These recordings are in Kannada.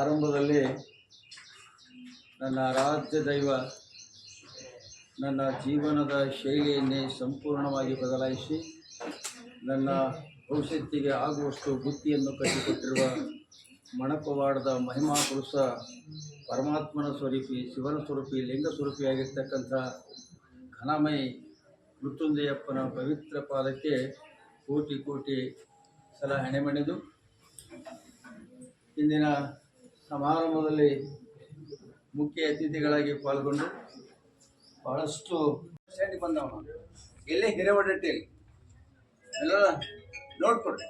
ಆರಂಭದಲ್ಲಿ ನನ್ನ ರಾಜ್ಯ ದೈವ, ನನ್ನ ಜೀವನದ ಶೈಲಿಯನ್ನೇ ಸಂಪೂರ್ಣವಾಗಿ ಬದಲಾಯಿಸಿ, ನನ್ನ ಭವಿಷ್ಯತ್ತಿಗೆ ಆಗುವಷ್ಟು ಬುದ್ಧಿಯನ್ನು ಕಟ್ಟಿಕೊಟ್ಟಿರುವ ಮಣಕವಾಡದ ಮಹಿಮಾ ಪುರುಷ, ಪರಮಾತ್ಮನ ಸ್ವರೂಪಿ, ಶಿವನ ಸ್ವರೂಪಿ, ಲಿಂಗ ಸ್ವರೂಪಿಯಾಗಿರ್ತಕ್ಕಂಥ ಘನಮಯಿ ಮೃತ್ಯುಂಜಯಪ್ಪನ ಪವಿತ್ರ ಪಾದಕ್ಕೆ ಕೋಟಿ ಕೋಟಿ ಸಲ ಹೆಣೆಮಣಿದು. ಇಂದಿನ ಸಮಾರಂಭದಲ್ಲಿ ಮುಖ್ಯ ಅತಿಥಿಗಳಾಗಿ ಪಾಲ್ಗೊಂಡು ಬಹಳಷ್ಟು ಸೇರಿ ಬಂದವ ನಾನು. ಎಲ್ಲಿ ಹಿರೇವಡ್ಡಟ್ಟಿಯಲ್ಲಿ ಎಲ್ಲ ನೋಡ್ಕೊಡ್ರಿ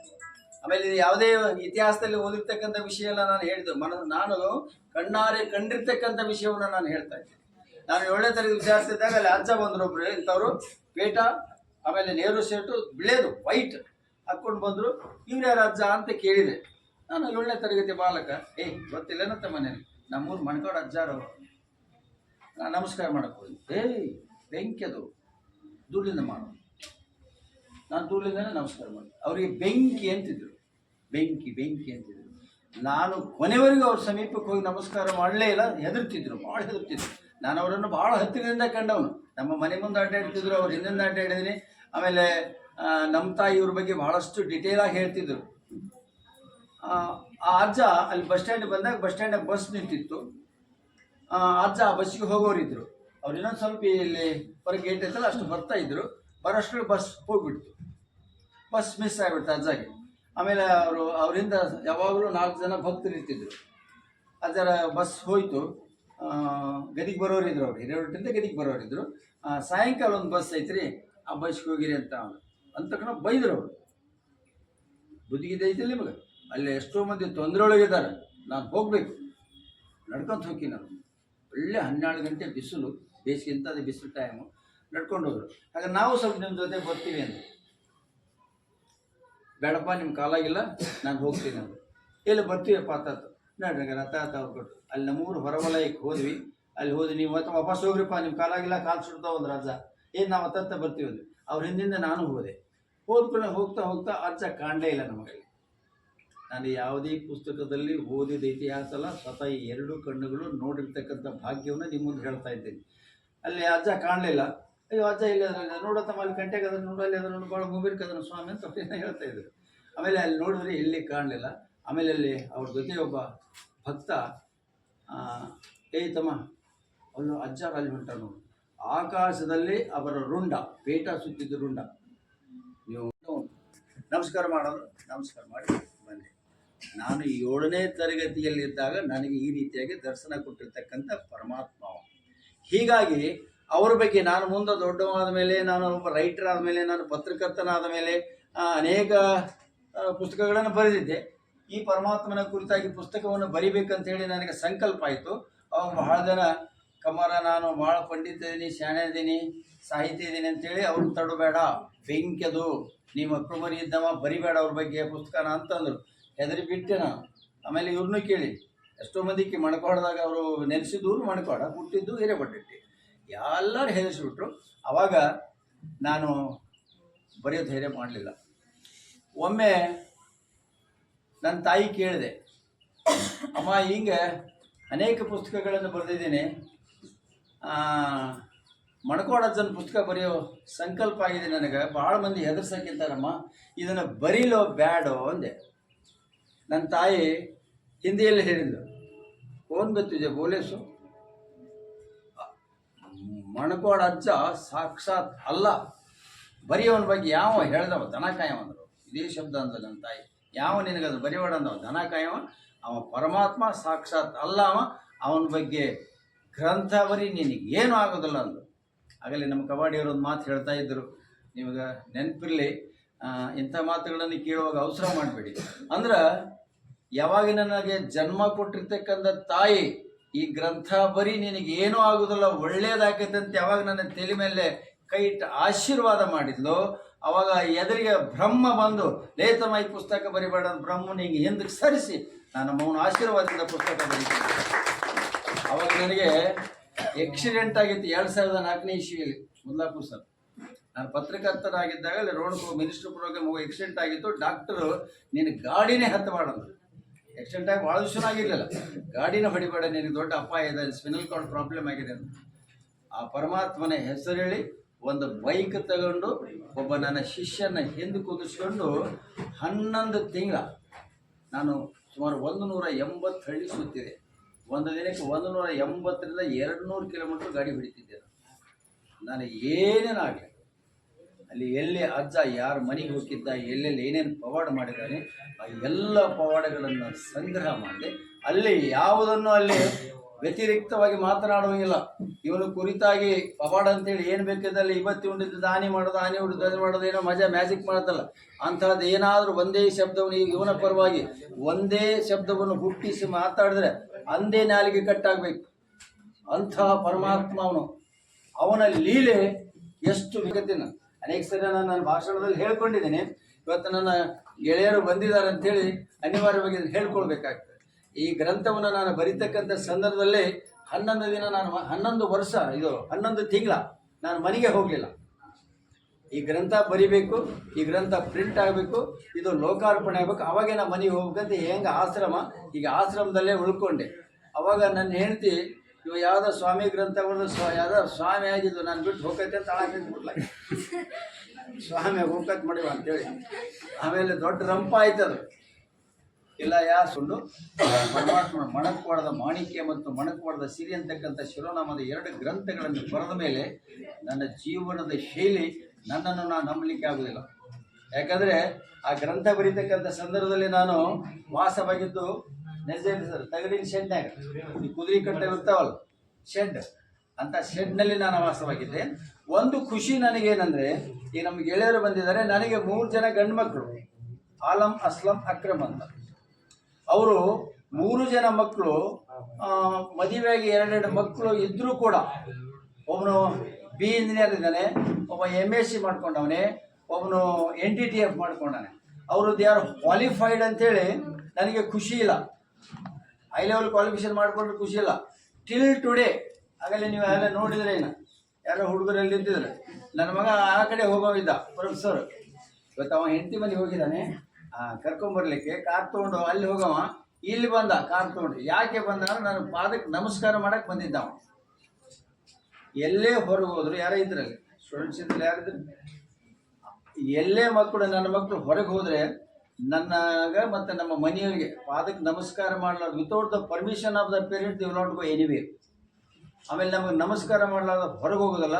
ಆಮೇಲೆ ಯಾವುದೇ ಇತಿಹಾಸದಲ್ಲಿ ಓದಿರ್ತಕ್ಕಂಥ ವಿಷಯ ಎಲ್ಲ ನಾನು ಹೇಳಿದ್ದು, ಮನ, ನಾನು ಕಣ್ಣಾರೆ ಕಂಡಿರ್ತಕ್ಕಂಥ ವಿಷಯವನ್ನು ನಾನು ಹೇಳ್ತಾ ಇದ್ದೆ ನಾನು ಏಳನೇ ತರಗತಿ ವಿಚಾರಿಸ್ತಾ ಇದ್ದಾಗ ಅಲ್ಲಿ ಅಜ್ಜ ಬಂದರು ಒಬ್ರು, ಇಂಥವ್ರು, ಪೇಟ, ಆಮೇಲೆ ನೇರು ಶರ್ಟು, ಬಿಳೇದು, ವೈಟ್ ಹಾಕ್ಕೊಂಡು ಬಂದರು. ಇವ್ರು ಯಾರು ಅಜ್ಜ ಅಂತ ಕೇಳಿದೆ. ನಾನು ಏಳನೇ ತರಗತಿ ಬಾಲಕ. ಏ ಗೊತ್ತಿಲ್ಲನಂತ ಮನೇಲಿ? ನಮ್ಮೂರು ಮಣ್ಕೋಡ್ ಅಜ್ಜಾರು. ನಾನು ನಮಸ್ಕಾರ ಮಾಡಕ್ಕೆ ಹೋಗಿ ಏಯ್ ಬೆಂಕಿ ಅದು ಧೂಳಿಂದ ಮಾಡು. ನಾನು ಧೂಳಿಂದನೇ ನಮಸ್ಕಾರ ಮಾಡಿ. ಅವರಿಗೆ ಬೆಂಕಿ ಅಂತಿದ್ರು. ಬೆಂಕಿ ಬೆಂಕಿ ಅಂತಿದ್ರು. ನಾನು ಕೊನೆವರೆಗೂ ಅವ್ರ ಸಮೀಪಕ್ಕೆ ಹೋಗಿ ನಮಸ್ಕಾರ ಮಾಡಲೇ ಇಲ್ಲ. ಹೆದರ್ತಿದ್ರು, ಭಾಳ ಹೆದರ್ತಿದ್ರು. ನಾನು ಅವರನ್ನು ಭಾಳ ಹತ್ತಿರದಿಂದ ಕಂಡವನು. ನಮ್ಮ ಮನೆ ಮುಂದೆ ಅಡ್ಡಾಡ್ತಿದ್ರು ಅವ್ರ ಹಿಂದಿಂದ ಅಡ್ಡಾಡಿದ್ದೀನಿ ಆಮೇಲೆ ನಮ್ಮ ತಾಯಿ ಇವ್ರ ಬಗ್ಗೆ ಬಹಳಷ್ಟು ಡಿಟೇಲಾಗಿ ಹೇಳ್ತಿದ್ರು. ಆ ಅಜ್ಜ ಅಲ್ಲಿ ಬಸ್ ಸ್ಟ್ಯಾಂಡ್ ಬಂದಾಗ ಬಸ್ ಸ್ಟ್ಯಾಂಡಾಗ ಬಸ್ ನಿಂತಿತ್ತು. ಅಜ್ಜ ಆ ಬಸ್ಸಿಗೆ ಹೋಗೋರಿದ್ರು ಅವ್ರು ಇನ್ನೊಂದು ಸ್ವಲ್ಪ ಇಲ್ಲಿ ಹೊರಗೆ ಗೇಟ್ ಇತ್ತಲ್ಲ ಅಷ್ಟು ಬರ್ತಾ ಇದ್ರು. ಬರೋಷ್ಟು ಬಸ್ ಹೋಗ್ಬಿಡ್ತು. ಬಸ್ ಮಿಸ್ ಆಗಿಬಿಡ್ತು ಅಜ್ಜಗೆ. ಆಮೇಲೆ ಅವರು, ಅವರಿಂದ ಯಾವಾಗಲೂ ನಾಲ್ಕು ಜನ ಭಕ್ತರು ಇರ್ತಿದ್ರು. ಅಜ್ಜರ ಬಸ್ ಹೋಯ್ತು. ಗದಿಗೆ ಬರೋರಿದ್ರು ಅವ್ರು. ಹಿರೇರೊಟ್ಟಿಂದ ಗದಿಗೆ ಬರೋರಿದ್ರು ಸಾಯಂಕಾಲ ಒಂದು ಬಸ್ ಐತ್ರಿ. ಆ ಬಸ್ಗೆ ಹೋಗಿರಿ ಅಂತ ಅವನು ಅಂದ ತಕ್ಷಣ ಬೈದ್ರು ಅವರು. ಬುದ್ಧಿಗಿದೆ ನಿಮಗೆ? ಅಲ್ಲಿ ಎಷ್ಟೋ ಮಂದಿ ತೊಂದರೆ ಒಳಗಿದ್ದಾರೆ ನಾನು ಹೋಗಬೇಕು. ನಡ್ಕೊಂತ ಹೋಗಿ ನಾನು. ಒಳ್ಳೆ ಹನ್ನೆರಡು ಗಂಟೆ ಬಿಸಿಲು, ಬೇಸಿಗೆ ಇಂಥದ್ದು ಬಿಸಿಲು ಟೈಮು ನಡ್ಕೊಂಡು ಹೋದ್ರು. ಹಾಗೆ ನಾವು ಸ್ವಲ್ಪ ನಿಮ್ಮ ಜೊತೆ ಬರ್ತೀವಿ ಅಂತ ಬೇಡಪ್ಪ ನಿಮ್ಮ ಕಾಲಾಗಿಲ್ಲ. ನಾನು ಹೋಗ್ತೀನಿ ಅಂತ ಎಲ್ಲಿ ಬರ್ತೀವಪ್ಪ ತಾತ ನಡ್ರಿ ರಥ ತಾತ ಅವ್ರು ಕೊಟ್ಟು ಅಲ್ಲಿ ನಮ್ಮೂರು ಹೊರವಲಯಕ್ಕೆ ಹೋದ್ವಿ. ಅಲ್ಲಿ ಹೋದ್ವಿ. ನೀವು ಮತ್ತೆ ವಾಪಸ್ ಹೋಗ್ರಿಪ್ಪ. ನಿಮ್ಮ ಕಾಲಾಗಿಲ್ಲ, ಕಾಲು ಸುಡ್ತಾವ ಒಂದು ರಾಜ ಏನು ನಾವು ಅತ್ತ ಬರ್ತೀವಿ ಅವ್ರ ಹಿಂದಿಂದ ನಾನು ಹೋದೆ. ಹೋದ್ಕೊಂಡು ಹೋಗ್ತಾ ಹೋಗ್ತಾ ಅಜ್ಜ ಕಾಣಲೇ ಇಲ್ಲ ನಮಗೆ ನಾನು ಯಾವುದೇ ಪುಸ್ತಕದಲ್ಲಿ ಓದಿದ ಇತಿಹಾಸ ಅಲ್ಲ, ಸ್ವತಃ ಈ ಎರಡು ಕಣ್ಣುಗಳು ನೋಡಿರ್ತಕ್ಕಂಥ ಭಾಗ್ಯವನ್ನು ನಿಮ್ಮ ಮುಂದೆ ಹೇಳ್ತಾ ಇದ್ದೀನಿ. ಅಲ್ಲಿ ಅಜ್ಜ ಕಾಣಲಿಲ್ಲ. ಅಯ್ಯೋ, ಅಜ್ಜ ಇಲ್ಲ ನೋಡತ್ತ ಅಲ್ಲಿ ಕಂಟೆಗೆ ಅದನ್ನು ನೋಡಲ್ಲಿ ಅದನ್ನು ಭಾಳ ಮುಗಿರ್ಕ ಅದನ್ನು ಸ್ವಾಮಿ ಅಂತ ಹೇಳ್ತಾ ಇದ್ರು. ಆಮೇಲೆ ಅಲ್ಲಿ ನೋಡಿದ್ರೆ ಇಲ್ಲಿ ಕಾಣಲಿಲ್ಲ. ಆಮೇಲೆ ಅಲ್ಲಿ ಅವ್ರ ಜೊತೆ ಒಬ್ಬ ಭಕ್ತ ಏಯ್ ತಮ್ಮ, ಅವನು ಅಜ್ಜ ಅಲ್ಲಿ ಹೊಂಟ ನೋಡು. ಆಕಾಶದಲ್ಲಿ ಅವರ ರುಂಡ, ಪೇಟ ಸುತ್ತಿದ್ದು ರುಂಡ. ನೀವು ನಮಸ್ಕಾರ ಮಾಡೋದು, ನಮಸ್ಕಾರ ಮಾಡಿ. ನಾನು ಏಳನೇ ತರಗತಿಯಲ್ಲಿದ್ದಾಗ ನನಗೆ ಈ ರೀತಿಯಾಗಿ ದರ್ಶನ ಕೊಟ್ಟಿರ್ತಕ್ಕಂಥ ಪರಮಾತ್ಮ. ಹೀಗಾಗಿ ಅವರ ಬಗ್ಗೆ ನಾನು ಮುಂದೆ ದೊಡ್ಡವಾದ ಮೇಲೆ, ನಾನು ಒಬ್ಬ ರೈಟರ್ ಆದಮೇಲೆ ನಾನು ಪತ್ರಕರ್ತನಾದ ಮೇಲೆ ಅನೇಕ ಪುಸ್ತಕಗಳನ್ನು ಬರೆದಿದ್ದೆ. ಈ ಪರಮಾತ್ಮನ ಕುರಿತಾಗಿ ಪುಸ್ತಕವನ್ನು ಬರಿಬೇಕಂತ ಹೇಳಿ ನನಗೆ ಸಂಕಲ್ಪ ಆಯಿತು. ಅವಾಗ ಬಹಳ ಜನ ಕಮರ ನಾನು ಭಾಳ ಪಂಡಿತ ಇದೀನಿ ಶಾಣೆ ಇದ್ದೀನಿ ಸಾಹಿತ್ಯ ಇದ್ದೀನಿ ಅಂತೇಳಿ ಅವ್ರು ತಡಬೇಡ ಬೆಂಕಿದು ನಿಮ್ಮ ಅಕ್ರಮರಿ ಇದ್ದವ ಬರಿಬೇಡ ಅವ್ರ ಬಗ್ಗೆ ಪುಸ್ತಕನ ಅಂತಂದರು. ಹೆದರಿ ಬಿಟ್ಟೆ ನಾನು. ಆಮೇಲೆ ಇವ್ರನ್ನೂ ಕೇಳಿ, ಎಷ್ಟೋ ಮಂದಿಗೆ ಮಣ್ಕೋಡ್ದಾಗ ಅವರು ನೆನೆಸಿದ್ದು ಮಣಕೋಡ ಹುಟ್ಟಿದ್ದು ಹಿರೇಬಡ್ಡಟ್ಟಿ ಎಲ್ಲರೂ ಹೆದರಿಸಿಬಿಟ್ರು. ಅವಾಗ ನಾನು ಬರೆಯೋ ಧೈರ್ಯ ಮಾಡಲಿಲ್ಲ. ಒಮ್ಮೆ ನನ್ನ ತಾಯಿ ಕೇಳಿದೆ, ಅಮ್ಮ, ಹಿಂಗೆ ಅನೇಕ ಪುಸ್ತಕಗಳನ್ನು ಬರೆದಿದ್ದೀನಿ. ಮಣಕೋಡಜ್ಜನ ಪುಸ್ತಕ ಬರೆಯೋ ಸಂಕಲ್ಪ ಆಗಿದೆ ನನಗೆ. ಭಾಳ ಮಂದಿ ಹೆದರ್ಸಕ್ಕಿಂತಾರಮ್ಮ, ಇದನ್ನು ಬರೀಲೋ ಬ್ಯಾಡೋ ಅಂದೆ. ನನ್ನ ತಾಯಿ ಹಿಂದಿಯಲ್ಲಿ ಹೇಳಿದ್ಲು ಫೋನ್ ಗೊತ್ತಿದೆ ಬೋಲೇಸು. ಮಣಕೋಡ ಅಜ್ಜ ಸಾಕ್ಷಾತ್ ಅಲ್ಲ, ಬರೆಯೋವನ ಬಗ್ಗೆ ಯಾವ ಹೇಳ್ದವ ದನ ಕಾಯವ ಅಂದರು ಇದೇ ಶಬ್ದ ಅಂದ ನನ್ನ ತಾಯಿ. ಯಾವ ನಿನಗದು ಬರೀವಾಡ ಅಂದವ? ದನ ಕಾಯವ? ಅವ ಪರಮಾತ್ಮ ಸಾಕ್ಷಾತ್ ಅಲ್ಲ ಅವ. ಅವನ ಬಗ್ಗೆ ಗ್ರಂಥ ಬರೀ ನಿನಗೇನು ಆಗೋದಿಲ್ಲ ಅಂದರು. ಆಗಲೇ ನಮ್ಮ ಕಬಾಡಿಯವರು ಒಂದು ಮಾತು ಹೇಳ್ತಾ ಇದ್ದರು ನಿಮಗೆ ನೆನಪಿರಲಿ ಇಂಥ ಮಾತುಗಳನ್ನು ಕೇಳುವಾಗ ಅವಸರ ಮಾಡಬೇಡಿ. ಅಂದ್ರೆ, ಯಾವಾಗ ನನಗೆ ಜನ್ಮ ಕೊಟ್ಟಿರ್ತಕ್ಕಂಥ ತಾಯಿ, ಈ ಗ್ರಂಥ ಬರೀ ನಿನಗೆ ಏನೂ ಆಗುದಿಲ್ಲ, ಒಳ್ಳೇದಾಗೈತೆ ಅಂತ ಯಾವಾಗ ನನ್ನ ತಲೆ ಮೇಲೆ ಕೈ ಇಟ್ಟು ಆಶೀರ್ವಾದ ಮಾಡಿದ್ಲು, ಅವಾಗ ಎದುರಿಗೆ ಬ್ರಹ್ಮ ಬಂದು ಲೇತಮ ಈ ಪುಸ್ತಕ ಬರಿಬೇಡ ಬ್ರಹ್ಮ ನಿಂಗೆ ಹಿಂದಕ್ಕೆ ಸರಿಸಿ, ನಾನು ಮೌನ ಆಶೀರ್ವಾದದಿಂದ ಪುಸ್ತಕ ಬರೀತೀನಿ. ಅವಾಗ ನನಗೆ ಎಕ್ಸಿಡೆಂಟ್ ಆಗಿತ್ತು, ಎರಡು ಸಾವಿರದ ನಾಲ್ಕನೇ ಇಸ್ವಿಯಲ್ಲಿ ಮುಲ್ಲಾಪುರ್ ಸರ್ ನಾನು ಪತ್ರಕರ್ತರಾಗಿದ್ದಾಗ ಅಲ್ಲಿ ರೋಡ್ ಮಿನಿಸ್ಟರ್ ಪ್ರೋಗ್ರಾಮ್ ಹೋಗಿ ಆಕ್ಸಿಡೆಂಟ್ ಆಗಿತ್ತು. ಡಾಕ್ಟರು ನೀನು ಗಾಡಿನೇ ಹತ್ತ ಮಾಡೋದು ಆಕ್ಸಿಡೆಂಟ್ ಆಗಿ ಭಾಳ ದಿವಸ ಆಗಿರಲಿಲ್ಲ. ಗಾಡಿನ ಹೊಡಿಬೇಡ, ನಿನಗೆ ದೊಡ್ಡ ಅಪಾಯ ಇದೆ ಸ್ಪಿನಲ್ ಕಾರ್ಡ್ ಪ್ರಾಬ್ಲಮ್ ಆಗಿದೆ ಅಂತ. ಆ ಪರಮಾತ್ಮನ ಹೆಸರೇಳಿ ಒಂದು ಬೈಕ್ ತಗೊಂಡು ಒಬ್ಬ ನನ್ನ ಶಿಷ್ಯನ ಹಿಂದೆ ಕುದಿಸ್ಕೊಂಡು ಹನ್ನೊಂದು ತಿಂಗಳ ನಾನು ಸುಮಾರು ಒಂದು ನೂರ ಎಂಬತ್ತು ಹಳ್ಳಿ ಸುತ್ತಿದೆ. ಒಂದು ದಿನಕ್ಕೆ ಒಂದು ನೂರ ಎಂಬತ್ತರಿಂದ ಎರಡು ನೂರು ಕಿಲೋಮೀಟ್ರ್ ಗಾಡಿ ಹೊಡಿತಿದ್ದೆ ನಾನು. ನಾನು ಏನೇನಾಗಲಿ ಅಲ್ಲಿ ಎಲ್ಲಿ ಅಜ್ಜ ಯಾರ ಮನೆಗೆ ಹೋಗಿದ್ದ, ಎಲ್ಲೆಲ್ಲಿ ಏನೇನು ಪವಾಡ ಮಾಡಿದ್ದಾನೆ, ಆ ಎಲ್ಲ ಪವಾಡಗಳನ್ನು ಸಂಗ್ರಹ ಮಾಡಿ ಅಲ್ಲಿ ಯಾವುದನ್ನು ಅಲ್ಲಿ ವ್ಯತಿರಿಕ್ತವಾಗಿ ಮಾತನಾಡುವಂಗಿಲ್ಲ. ಇವನು ಕುರಿತಾಗಿ ಪವಾಡ ಅಂತೇಳಿ ಏನು ಬೇಕಿದ್ದಲ್ಲಿ ಇವತ್ತಿ ಉಂಡಿದ್ದು ದಾನಿ ಮಾಡೋದು, ಆನೆ ಉಂಡಿದ್ದು ಅದು ಮಾಡೋದು, ಏನೋ ಮಜಾ ಮ್ಯಾಜಿಕ್ ಮಾಡುತ್ತಲ್ಲ. ಅಂಥದ್ದು ಏನಾದರೂ ಒಂದೇ ಶಬ್ದವನ್ನು ಇವನ ಪರವಾಗಿ ಒಂದೇ ಶಬ್ದವನ್ನು ಹುಟ್ಟಿಸಿ ಮಾತಾಡಿದ್ರೆ ಅಂದೇ ನಾಲಿಗೆ ಕಟ್ಟಾಗಬೇಕು. ಅಂತಹ ಪರಮಾತ್ಮ ಅವನು. ಅವನ ಲೀಲೆ ಎಷ್ಟು ವಿಗತಿನ ಅನೇಕ ಸರಿ ನಾನು ನನ್ನ ಭಾಷಣದಲ್ಲಿ ಹೇಳ್ಕೊಂಡಿದ್ದೀನಿ. ಇವತ್ತು ನನ್ನ ಗೆಳೆಯರು ಬಂದಿದ್ದಾರೆ ಅಂಥೇಳಿ ಅನಿವಾರ್ಯವಾಗಿ ಹೇಳ್ಕೊಳ್ಬೇಕಾಗ್ತದೆ. ಈ ಗ್ರಂಥವನ್ನು ನಾನು ಬರೀತಕ್ಕಂಥ ಸಂದರ್ಭದಲ್ಲಿ ಹನ್ನೊಂದು ದಿನ ನಾನು ಹನ್ನೊಂದು ವರ್ಷ, ಇದು ಹನ್ನೊಂದು ತಿಂಗಳ ನಾನು ಮನೆಗೆ ಹೋಗಲಿಲ್ಲ. ಈ ಗ್ರಂಥ ಬರಿಬೇಕು, ಈ ಗ್ರಂಥ ಪ್ರಿಂಟ್ ಆಗಬೇಕು, ಇದು ಲೋಕಾರ್ಪಣೆ ಆಗಬೇಕು. ಅವಾಗೇ ನಾನು ಮನೆಗೆ ಹೋಗ್ಬೇಕಂತ ಹೆಂಗೆ ಆಶ್ರಮ, ಈಗ ಆಶ್ರಮದಲ್ಲೇ ಉಳ್ಕೊಂಡೆ. ಅವಾಗ ನನ್ನ ಹೆಂಡತಿ ಇವ ಯಾವುದೋ ಸ್ವಾಮಿ ಗ್ರಂಥ ಬರೆದು ಸ್ವಾಮಿ ಆಗಿದ್ದು ನಾನು ಬಿಟ್ಟು ಹೋಗತ್ತೆ ಅಂತ ಬಿಟ್ಲ ಸ್ವಾಮಿ ಹೋಗತ್ ಮಾಡಿವ ಅಂತೇಳಿ. ಆಮೇಲೆ ದೊಡ್ಡ ರಂಪ ಆಯ್ತದು ಇಲ್ಲ, ಯಾ ಸುಳ್ಳು ಪರಮಾತ್ಮ ಮಣಕ್ವಾಡದ ಮಾಣಿಕ್ಯ ಮತ್ತು ಮಣಕ್ವಾಡದ ಸಿರಿ ಅಂತಕ್ಕಂಥ ಶಿರೋನಾಮದ ಎರಡು ಗ್ರಂಥಗಳನ್ನು ಬರೆದ ಮೇಲೆ ನನ್ನ ಜೀವನದ ಶೈಲಿ ನನ್ನನ್ನು ನಾನು ನಂಬಲಿಕ್ಕೆ ಆಗುವುದಿಲ್ಲ ಯಾಕಂದರೆ ಆ ಗ್ರಂಥ ಬರೀತಕ್ಕಂಥ ಸಂದರ್ಭದಲ್ಲಿ ನಾನು ವಾಸವಾಗಿದ್ದು ನಿಜ ಸರ್, ತಗಡಿನ ಶೆಡ್ನಾಗ ಈ ಕುದುರೆ ಕಟ್ಟೆ ಇರ್ತಾವಲ್ಲ ಶೆಡ್ ಅಂತ ಶೆಡ್ನಲ್ಲಿ ನಾನು ವಾಸವಾಗಿದ್ದೆ. ಒಂದು ಖುಷಿ ನನಗೇನೆಂದರೆ, ಈ ನಮ್ಮ ಗೆಳೆಯರು ಬಂದಿದ್ದಾರೆ, ನನಗೆ ಮೂರು ಜನ ಗಂಡು ಮಕ್ಕಳು ಆಲಂ ಅಸ್ಲಂ ಅಕ್ರಮ್ ಅಂತ. ಅವರು ಮೂರು ಜನ ಮಕ್ಕಳು ಮದುವೆಯಾಗಿ ಎರಡೆರಡು ಮಕ್ಕಳು ಇದ್ದರೂ ಕೂಡ ಒಬ್ಬನು ಬಿ ಇಂಜಿನಿಯರ್ ಇದ್ದಾನೆ, ಒಬ್ಬ ಎಂ ಎಸ್ ಸಿ ಮಾಡ್ಕೊಂಡವನೆ ಒಬ್ಬನು ಎನ್ ಟಿ ಟಿ ಎಫ್ ಮಾಡ್ಕೊಂಡವನೆ. ಅವರು ದೇ ಆರ್ ಕ್ವಾಲಿಫೈಡ್ ಅಂತೇಳಿ ನನಗೆ ಖುಷಿ ಇಲ್ಲ. ಹೈ ಲೆವೆಲ್ ಕ್ವಾಲಿಫಿಕೇಶನ್ ಮಾಡಿಕೊಂಡ್ರೆ ಖುಷಿ ಇಲ್ಲ. ಟಿಲ್ ಟುಡೇ ಆಗಲೇ ನೀವು ಎಲ್ಲ ನೋಡಿದ್ರೆ ಏನು ಯಾರೋ ಹುಡುಗರಲ್ಲಿ ನಿಂತಿದ್ರೆ, ನನ್ನ ಮಗ ಆ ಕಡೆ ಹೋಗೋವಿದ್ದ, ಪ್ರೊಫೆಸರ್. ಇವತ್ತು ಅವ ಹೆಂಡತಿ ಮನೆಗೆ ಹೋಗಿದ್ದಾನೆ. ಕರ್ಕೊಂಬರ್ಲಿಕ್ಕೆ ಕಾರ್ ತೊಗೊಂಡು ಅಲ್ಲಿ ಹೋಗವ, ಇಲ್ಲಿ ಬಂದ, ಕಾರ್ ತೊಗೊಂಡು. ಯಾಕೆ ಬಂದ ಅಂದ್ರೆ ನಾನು ಪಾದಕ್ಕೆ ನಮಸ್ಕಾರ ಮಾಡಕ್ಕೆ ಬಂದಿದ್ದ ಅವ. ಎಲ್ಲೇ ಹೊರಗೆ ಹೋದ್ರು ಯಾರೋ ಇದ್ರಲ್ಲಿ ಸ್ಟೂಡೆಂಟ್ಸ್ ಇದ್ರಲ್ಲಿ ಯಾರಿದ್ರು. ಎಲ್ಲೇ ಮಕ್ಕಳು ನನ್ನ ಮಕ್ಕಳು ಹೊರಗೆ ಹೋದ್ರೆ ನನ್ನಾಗ ಮತ್ತು ನಮ್ಮ ಮನೆಯವರಿಗೆ ಪಾದಕ್ಕೆ ನಮಸ್ಕಾರ ಮಾಡಲಾರ್ದು without the permission of the parent the not go anyway ಆಮೇಲೆ ನಮಗೆ ನಮಸ್ಕಾರ ಮಾಡಲಾರ್ದ, ಹೊರಗೆ ಹೋಗೋದಲ್ಲ,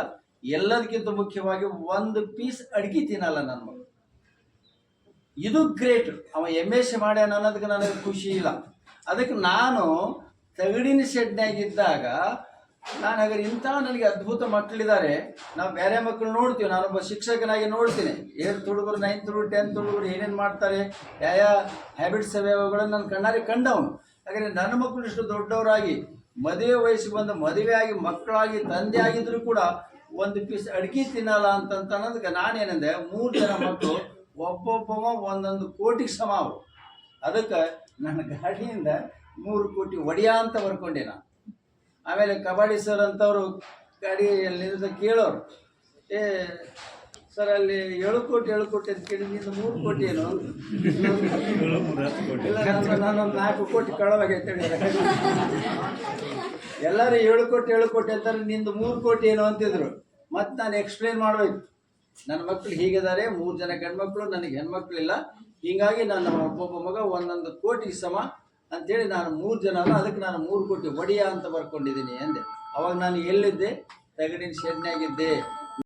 ಎಲ್ಲದಕ್ಕಿಂತ ಮುಖ್ಯವಾಗಿ ಒಂದು ಪೀಸ್ ಅಡ್ಗೆ ತಿನ್ನಲ್ಲ ನನ್ನ ಮಗ. ಇದು ಗ್ರೇಟ್ ಅವ ಎಂ ಎಸ್ ಸಿ ಮಾಡ್ಯಾನ ಅನ್ನೋದಕ್ಕೆ ನನಗೆ ಖುಷಿ ಇಲ್ಲ. ಅದಕ್ಕೆ ನಾನು ತಗಡಿನ ಶೆಡ್ನಾಗಿದ್ದಾಗ ನಾನು ಹಾಗಾದ್ರೆ ಇಂಥ ನನಗೆ ಅದ್ಭುತ ಮಕ್ಕಳಿದ್ದಾರೆ. ನಾವು ಬೇರೆ ಮಕ್ಕಳು ನೋಡ್ತೀವಿ, ನಾನೊಬ್ಬ ಶಿಕ್ಷಕನಾಗಿ ನೋಡ್ತೀನಿ. ಏಳ್ತ್ ಹುಡುಗರು ನೈನ್ತ್ ಹುಡುಗರು ಟೆಂತ್ ಹುಡುಗರು ಏನೇನು ಮಾಡ್ತಾರೆ, ಯಾವ ಹ್ಯಾಬಿಟ್ಸ್ ಅವ್ಯಾವುಗಳನ್ನು ನಾನು ಕಣ್ಣಾರೆ ಕಂಡವನು. ಹಾಗಾದ್ರೆ ನನ್ನ ಮಕ್ಕಳು ಇಷ್ಟು ದೊಡ್ಡವರಾಗಿ, ಮದುವೆ ವಯಸ್ಸಿಗೆ ಬಂದು ಮದುವೆ ಆಗಿ, ಮಕ್ಕಳಾಗಿ, ತಂದೆ ಆಗಿದ್ರು ಕೂಡ ಒಂದು ಪೀಸ್ ಅಡಿಕೆ ತಿನ್ನಲ್ಲ ಅಂತಂತ ಅನ್ನೋದಕ್ಕೆ ನಾನೇನಂದೆ, ಮೂರು ಜನ ಮಕ್ಕಳು ಒಬ್ಬೊಬ್ಬವ ಒಂದೊಂದು ಕೋಟಿಗೆ ಸಮ ಅದಕ್ಕೆ ನನ್ನ ಗಾಡಿಯಿಂದ ಮೂರು ಕೋಟಿ ಒಡೆಯ ಅಂತ ಬರ್ಕೊಂಡೆ ನಾನು. ಆಮೇಲೆ ಕಬಡ್ಡಿ ಸರ್ ಅಂತವರು ಗಾಡಿಯಲ್ಲಿ ಕೇಳೋರು. ಏ ಸರ್ ಅಲ್ಲಿ ಏಳು ಕೋಟಿ ಏಳು ಕೋಟಿ ಅಂತ ಕೇಳಿ ನಿಂದು ಮೂರು ಕೋಟಿ ಏನು? ಇಲ್ಲ ನಾನೊಂದು ನಾಲ್ಕು ಕೋಟಿ ಕಳವಾಗೈತೆ ಹೇಳಿದ್ರೆ ಎಲ್ಲರೂ ಏಳು ಕೋಟಿ ಏಳು ಕೋಟಿ ಅಂತಾರೆ, ನಿಂದು ಮೂರು ಕೋಟಿ ಏನು ಅಂತಿದ್ರು. ಮತ್ತೆ ನಾನು ಎಕ್ಸ್ಪ್ಲೇನ್ ಮಾಡಬೇಕು. ನನ್ನ ಮಕ್ಕಳು ಹೀಗಿದ್ದಾರೆ, ಮೂರು ಜನ ಗಂಡ್ಮಕ್ಳು, ನನಗೆ ಹೆಣ್ಮಕ್ಳಿಲ್ಲ ಹೀಗಾಗಿ ನನ್ನ ಒಬ್ಬೊಬ್ಬ ಮಗ ಒಂದೊಂದು ಕೋಟಿಗೆ ಸಮ. ಅಂತೇಳಿ ನಾನು ಮೂರು ಜನ ಅಲ್ಲ, ಅದಕ್ಕೆ ನಾನು ಮೂರು ಕೋಟಿ ಒಡೆಯ ಅಂತ ಬರ್ಕೊಂಡಿದ್ದೀನಿ ಅಂದೆ. ಅವಾಗ ನಾನು ಎಲ್ಲಿದ್ದೆ? ತಗಡಿನ ಶೆಡ್ನಾಗಿದ್ದೆ